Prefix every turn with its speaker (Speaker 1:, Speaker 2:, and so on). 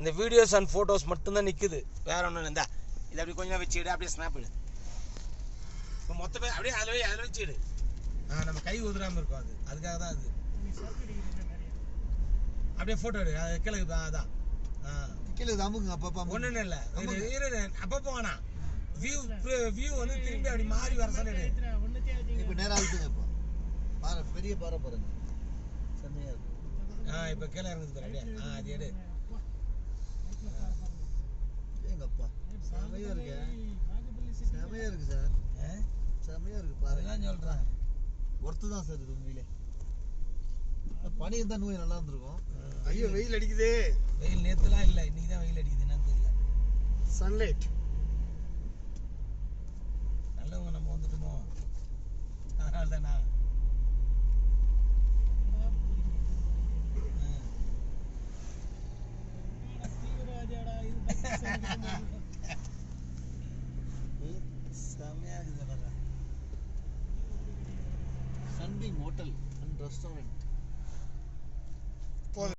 Speaker 1: இந்த videos and photos மட்டும்தான் நிற்குது வேற ஒன்றும் இல்லை. இந்தா இதை அப்படி கொஞ்சம் வச்சுடு அப்படியே ஸ்னாப் எடு இப்போ மொத்த பேர் அப்படியே அதில் அதில் வச்சுடு ஆ நம்ம கை உதிராமல் இருக்கும் அது. அதுக்காக தான் அது. அப்படியே ஃபோட்டோ எடு. அது கீழே அதான். ஆ.
Speaker 2: கீழே அமுக்குங்க அப்பப்போ.
Speaker 1: ஒன்றும் இல்லை. இரு அப்பப்போ வேணாம். வியூ வியூ வந்து திரும்பி அப்படி மாறி வர சொல்லிடு
Speaker 2: இப்போ நேரா அழுத்துங்க இப்போ. பாரு பெரிய பாறை பாருங்க. செம்மையா இருக்கு.
Speaker 1: ஆ இப்போ கீழே இறங்குது பாரு அப்படியே. ஆ அது எடு.
Speaker 2: செம்மையா இருக்கு. செம்மையா இருக்கு சார்.
Speaker 1: ஆ?
Speaker 2: செம்மையா இருக்கு பாருங்க.
Speaker 1: சொல்கிறேன்
Speaker 2: ஒர்த்து தான் சார் இது உண்மையிலே. பனி இருந்தா நோய் நல்லா இருந்திருக்கும்.
Speaker 3: ஐயோ வெயில் அடிக்குதே.
Speaker 1: வெயில் நேற்றுலாம் இல்லை இன்னைக்கு தான் வெயில் அடிக்குது என்னன்னு தெரியல.
Speaker 3: சன்லைட்
Speaker 1: செம்மையா இருக்குது பாரு
Speaker 2: சன்பீம் ஹோட்டல் அண்ட் ரெஸ்டாரண்ட்